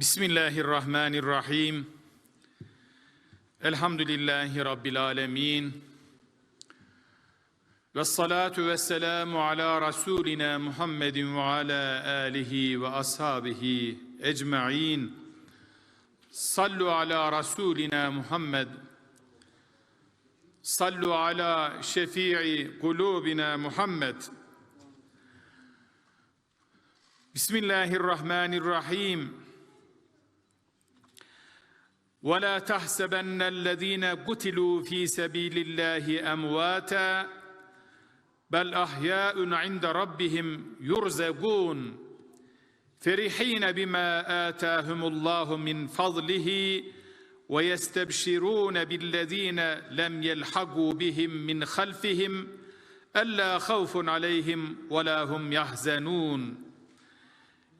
Bismillahirrahmanirrahim. Elhamdülillahi Rabbil alemin. Ve salatu ve selamu ala Resulina Muhammedin ve ala alihi ve ashabihi ecma'in. Sallu ala Resulina Muhammed. Sallu ala şefii kulubina Muhammed. Bismillahirrahmanirrahim. ولا تحسبن الذين قتلوا في سبيل الله أمواتا بل أحياء عند ربهم يرزقون. فرحين بما آتاهم الله من فضله ويستبشرون بالذين لم يلحقوا بهم من خلفهم ألا خوف عليهم ولا هم يحزنون.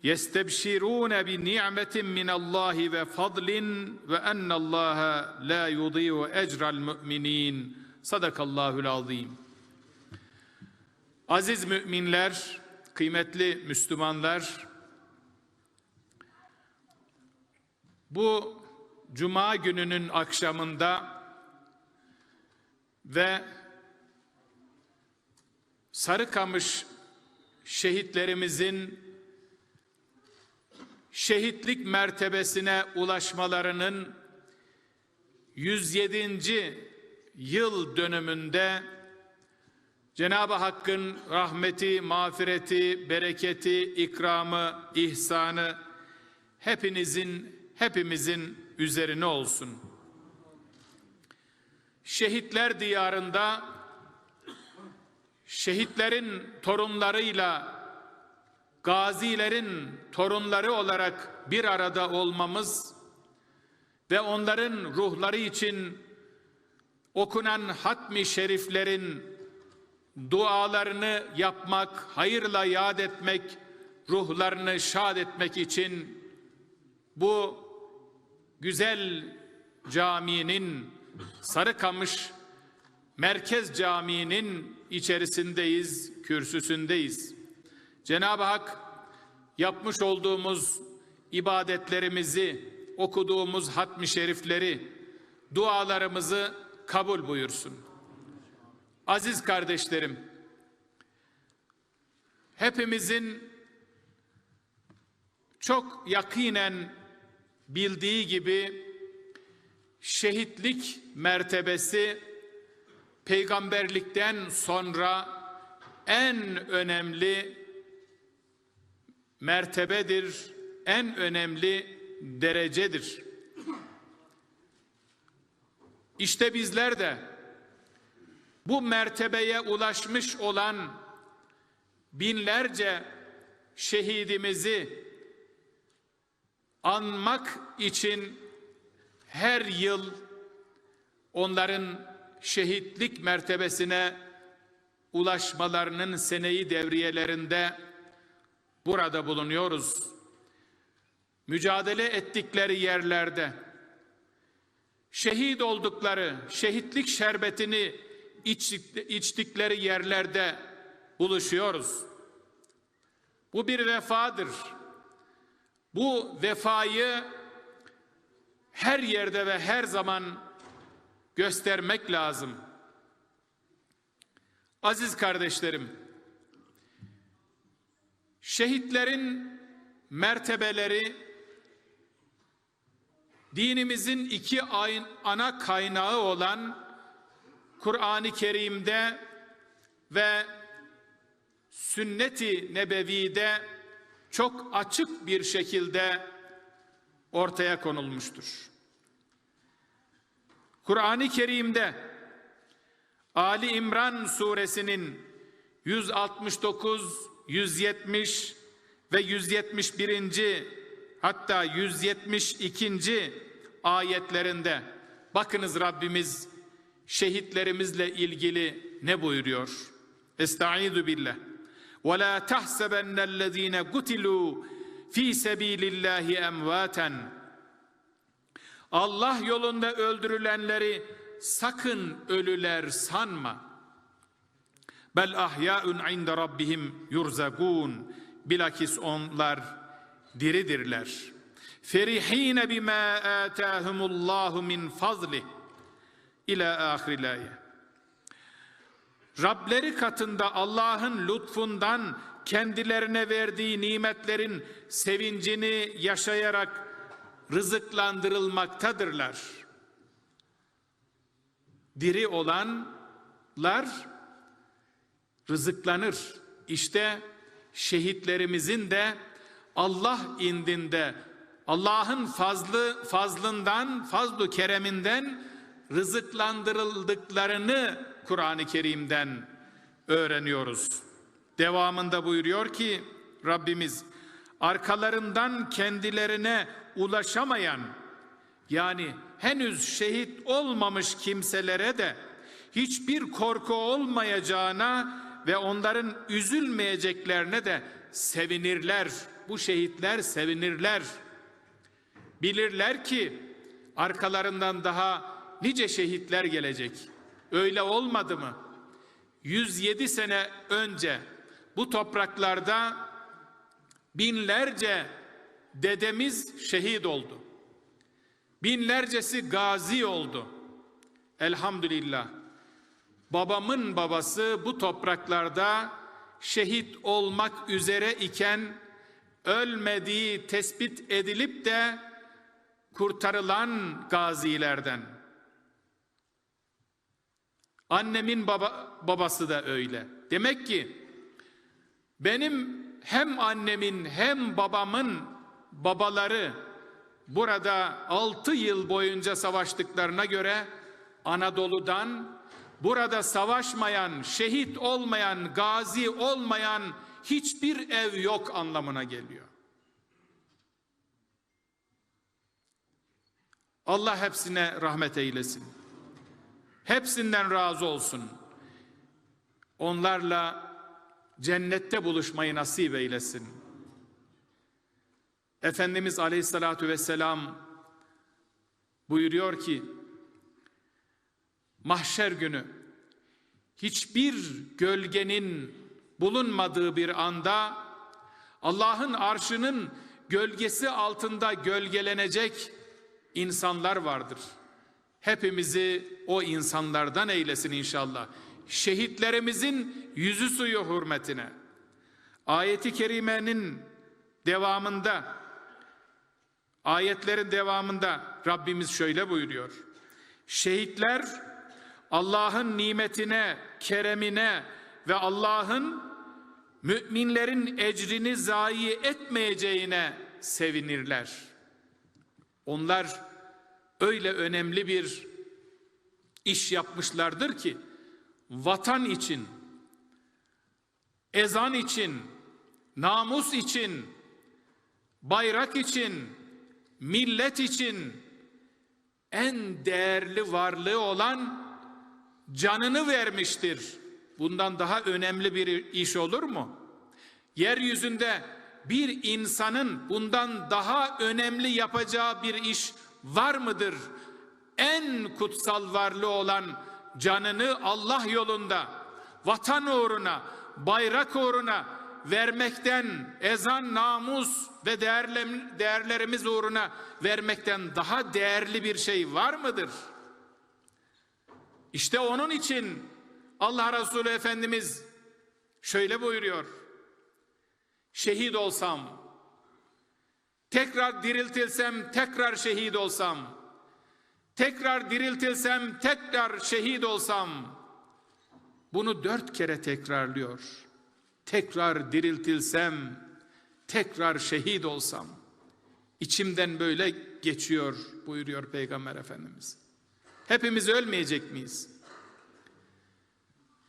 yestebşirûne bi ni'metin min Allahi ve fadlin ve enne Allaha la yudiyu ecral müminin. Sadakallahul azim. Aziz müminler, kıymetli Müslümanlar, bu cuma gününün akşamında ve Sarıkamış şehitlerimizin şehitlik mertebesine ulaşmalarının 107. yıl dönümünde Cenab-ı Hakk'ın rahmeti, mağfireti, bereketi, ikramı, ihsanı hepinizin, hepimizin üzerine olsun. Şehitler diyarında şehitlerin torunlarıyla gazilerin torunları olarak bir arada olmamız ve onların ruhları için okunan hatmi şeriflerin dualarını yapmak, hayırla yad etmek, ruhlarını şad etmek için bu güzel caminin Sarıkamış Merkez Camii'nin içerisindeyiz, kürsüsündeyiz. Cenab-ı Hak yapmış olduğumuz ibadetlerimizi, okuduğumuz hatmi şerifleri, dualarımızı kabul buyursun. Aziz kardeşlerim, hepimizin çok yakinen bildiği gibi şehitlik mertebesi peygamberlikten sonra en önemli mertebedir, en önemli derecedir. İşte bizler de bu mertebeye ulaşmış olan binlerce şehidimizi anmak için her yıl onların şehitlik mertebesine ulaşmalarının seneyi devriyelerinde burada bulunuyoruz. Mücadele ettikleri yerlerde şehit oldukları, şehitlik şerbetini içtikleri yerlerde buluşuyoruz. Bu bir vefadır. Bu vefayı her yerde ve her zaman göstermek lazım. Aziz kardeşlerim, Şehitlerin mertebeleri dinimizin iki ana kaynağı olan Kur'an-ı Kerim'de ve sünnet-i nebevide çok açık bir şekilde ortaya konulmuştur. Kur'an-ı Kerim'de Ali İmran suresinin 169 170 ve 171. hatta 172. ayetlerinde bakınız Rabbimiz şehitlerimizle ilgili ne buyuruyor? Estaizu billah. Ve la tahsebennellezine kutilu fi sebilillahi emvaten. Allah yolunda öldürülenleri sakın ölüler sanma. Bel ahyaun inde rabbihim yurzakun. Bilakis onlar diridirler. ferihine bima atahumullahu min fazli ila ahiril ayet. Rableri katında Allah'ın lütfundan kendilerine verdiği nimetlerin sevincini yaşayarak rızıklandırılmaktadırlar. Diri olanlar rızıklanır. İşte şehitlerimizin de Allah indinde Allah'ın fazlı fazlından, fazlu kereminden rızıklandırıldıklarını Kur'an-ı Kerim'den öğreniyoruz. Devamında buyuruyor ki Rabbimiz arkalarından kendilerine ulaşamayan yani henüz şehit olmamış kimselere de hiçbir korku olmayacağına ve onların üzülmeyeceklerine de sevinirler. Bu şehitler sevinirler. Bilirler ki arkalarından daha nice şehitler gelecek. Öyle olmadı mı? 107 sene önce bu topraklarda binlerce dedemiz şehit oldu. Binlercesi gazi oldu. Elhamdülillah. Babamın babası bu topraklarda şehit olmak üzere iken ölmediği tespit edilip de kurtarılan gazilerden. Annemin baba, babası da öyle. Demek ki benim hem annemin hem babamın babaları burada altı yıl boyunca savaştıklarına göre Anadolu'dan burada savaşmayan, şehit olmayan, gazi olmayan hiçbir ev yok anlamına geliyor. Allah hepsine rahmet eylesin. Hepsinden razı olsun. Onlarla cennette buluşmayı nasip eylesin. Efendimiz Aleyhisselatü Vesselam buyuruyor ki mahşer günü hiçbir gölgenin bulunmadığı bir anda Allah'ın arşının gölgesi altında gölgelenecek insanlar vardır. Hepimizi o insanlardan eylesin inşallah. Şehitlerimizin yüzü suyu hürmetine. Ayeti kerimenin devamında ayetlerin devamında Rabbimiz şöyle buyuruyor. Şehitler Allah'ın nimetine, keremine ve Allah'ın müminlerin ecrini zayi etmeyeceğine sevinirler. Onlar öyle önemli bir iş yapmışlardır ki vatan için, ezan için, namus için, bayrak için, millet için en değerli varlığı olan canını vermiştir. Bundan daha önemli bir iş olur mu? Yeryüzünde bir insanın bundan daha önemli yapacağı bir iş var mıdır? En kutsal varlığı olan canını Allah yolunda, vatan uğruna, bayrak uğruna vermekten, ezan, namus ve değerlerimiz uğruna vermekten daha değerli bir şey var mıdır? İşte onun için Allah Resulü Efendimiz şöyle buyuruyor. Şehit olsam, tekrar diriltilsem tekrar şehit olsam, tekrar diriltilsem tekrar şehit olsam, bunu dört kere tekrarlıyor. Tekrar diriltilsem, tekrar şehit olsam, içimden böyle geçiyor buyuruyor Peygamber Efendimiz. Hepimiz ölmeyecek miyiz?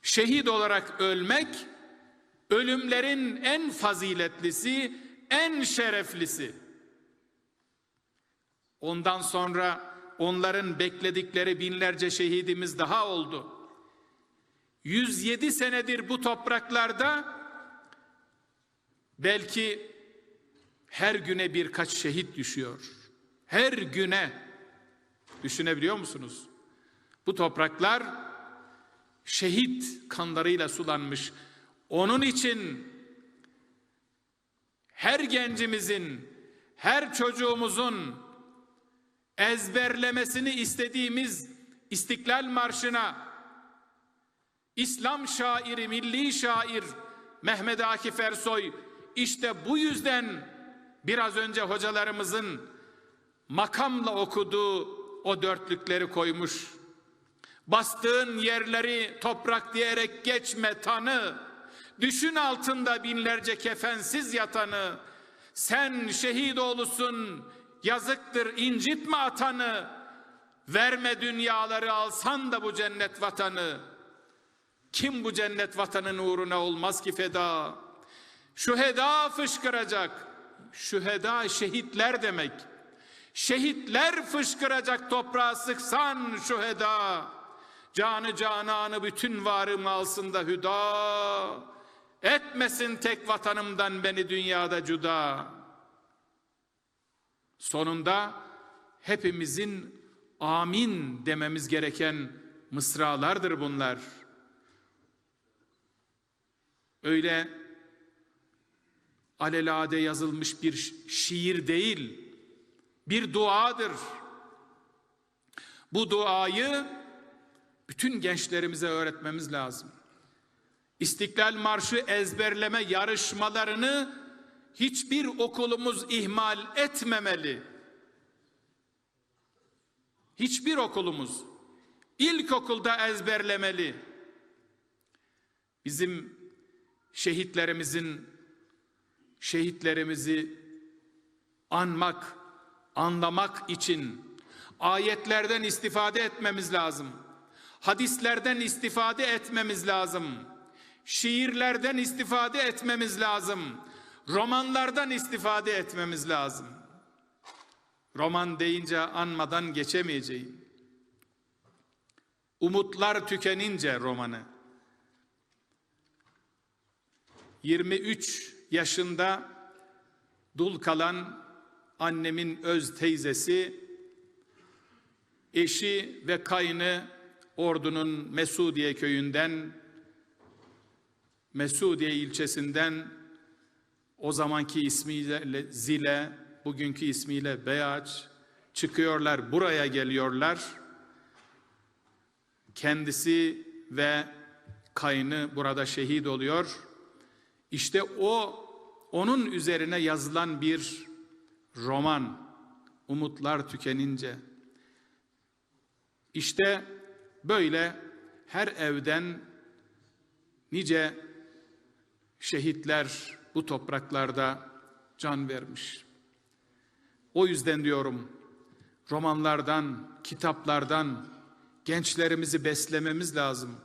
Şehit olarak ölmek, ölümlerin en faziletlisi, en şereflisi. Ondan sonra onların bekledikleri binlerce şehidimiz daha oldu. 107 senedir bu topraklarda belki her güne birkaç şehit düşüyor. Her güne düşünebiliyor musunuz? Bu topraklar şehit kanlarıyla sulanmış. Onun için her gencimizin her çocuğumuzun ezberlemesini istediğimiz İstiklal Marşı'na İslam şairi, milli şair Mehmet Akif Ersoy işte bu yüzden biraz önce hocalarımızın makamla okuduğu o dörtlükleri koymuş. Bastığın yerleri toprak diyerek geçme tanı. Düşün altında binlerce kefensiz yatanı. Sen şehit oğlusun yazıktır incitme atanı. Verme dünyaları alsan da bu cennet vatanı. Kim bu cennet vatanın uğruna olmaz ki feda? Şüheda fışkıracak. Şüheda şehitler demek. Şehitler fışkıracak toprağa sıksan şüheda. Canı cananı bütün varım alsın da hüda. Etmesin tek vatanımdan beni dünyada cuda. Sonunda hepimizin amin dememiz gereken mısralardır bunlar. Öyle alelade yazılmış bir şiir değil, bir duadır. Bu duayı bütün gençlerimize öğretmemiz lazım. İstiklal Marşı ezberleme yarışmalarını hiçbir okulumuz ihmal etmemeli. Hiçbir okulumuz ilkokulda ezberlemeli. Bizim şehitlerimizin şehitlerimizi anmak, anlamak için ayetlerden istifade etmemiz lazım. Hadislerden istifade etmemiz lazım. Şiirlerden istifade etmemiz lazım. Romanlardan istifade etmemiz lazım. Roman deyince anmadan geçemeyeceğim. Umutlar tükenince romanı. 23 yaşında dul kalan annemin öz teyzesi, eşi ve kayını Ordu'nun Mesudiye köyünden, Mesudiye ilçesinden o zamanki ismiyle Zile, bugünkü ismiyle Beyaç çıkıyorlar, buraya geliyorlar. Kendisi ve kayını burada şehit oluyor. İşte o onun üzerine yazılan bir roman Umutlar Tükenince. İşte böyle her evden nice şehitler bu topraklarda can vermiş. O yüzden diyorum romanlardan, kitaplardan gençlerimizi beslememiz lazım.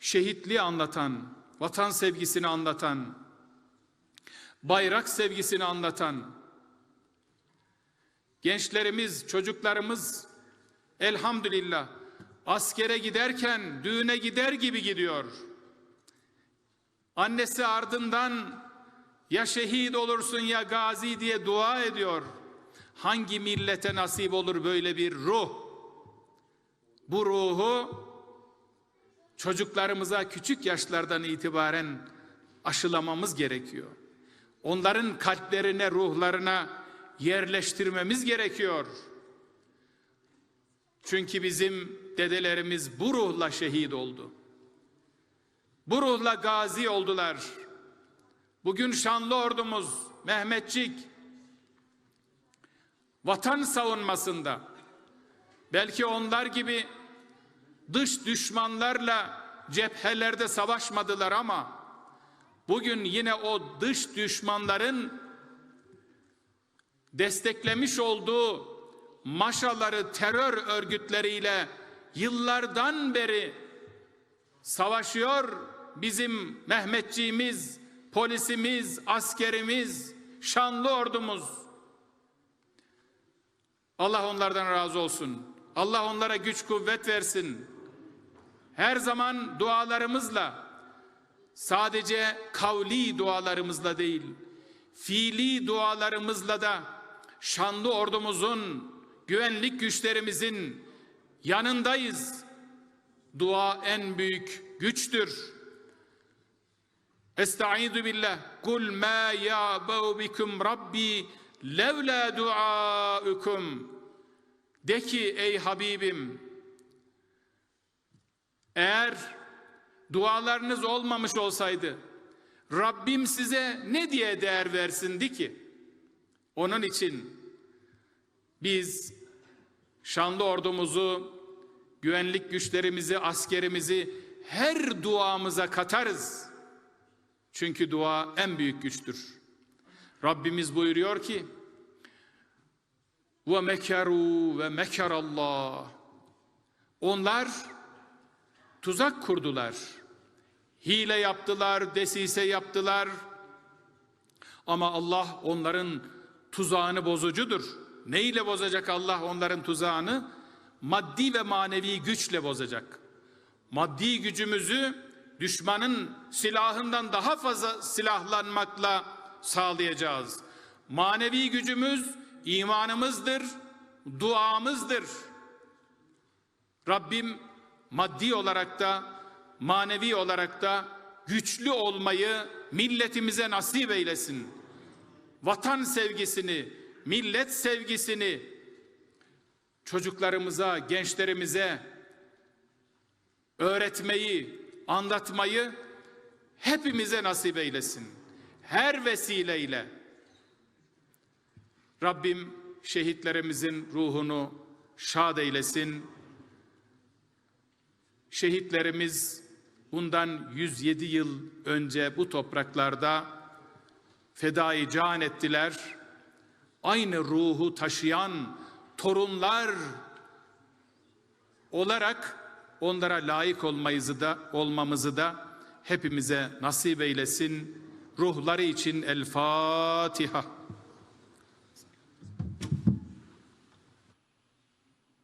Şehitliği anlatan, vatan sevgisini anlatan, bayrak sevgisini anlatan, gençlerimiz, çocuklarımız elhamdülillah askere giderken düğüne gider gibi gidiyor. Annesi ardından ya şehit olursun ya gazi diye dua ediyor. Hangi millete nasip olur böyle bir ruh? Bu ruhu çocuklarımıza küçük yaşlardan itibaren aşılamamız gerekiyor. Onların kalplerine, ruhlarına yerleştirmemiz gerekiyor. Çünkü bizim dedelerimiz bu ruhla şehit oldu. Bu ruhla gazi oldular. Bugün şanlı ordumuz Mehmetçik vatan savunmasında belki onlar gibi dış düşmanlarla cephelerde savaşmadılar ama bugün yine o dış düşmanların desteklemiş olduğu maşaları terör örgütleriyle yıllardan beri savaşıyor bizim Mehmetçiğimiz, polisimiz, askerimiz, şanlı ordumuz. Allah onlardan razı olsun. Allah onlara güç kuvvet versin. Her zaman dualarımızla sadece kavli dualarımızla değil, fiili dualarımızla da şanlı ordumuzun, güvenlik güçlerimizin yanındayız. Dua en büyük güçtür. Estaizu billah. Kul ma ya'bau bikum rabbi levla duaukum de ki ey Habibim eğer dualarınız olmamış olsaydı Rabbim size ne diye değer versindi ki? Onun için biz şanlı ordumuzu, güvenlik güçlerimizi, askerimizi her duamıza katarız. Çünkü dua en büyük güçtür. Rabbimiz buyuruyor ki: "Ve mekaru ve mekarallah." Onlar tuzak kurdular. Hile yaptılar, desise yaptılar. Ama Allah onların tuzağını bozucudur. Ne ile bozacak Allah onların tuzağını? Maddi ve manevi güçle bozacak. Maddi gücümüzü düşmanın silahından daha fazla silahlanmakla sağlayacağız. Manevi gücümüz imanımızdır, duamızdır. Rabbim maddi olarak da manevi olarak da güçlü olmayı milletimize nasip eylesin. Vatan sevgisini, millet sevgisini çocuklarımıza, gençlerimize öğretmeyi, anlatmayı hepimize nasip eylesin. Her vesileyle Rabbim şehitlerimizin ruhunu şad eylesin. Şehitlerimiz bundan 107 yıl önce bu topraklarda fedai can ettiler. Aynı ruhu taşıyan torunlar olarak onlara layık olmayızı da olmamızı da hepimize nasip eylesin. Ruhları için El Fatiha.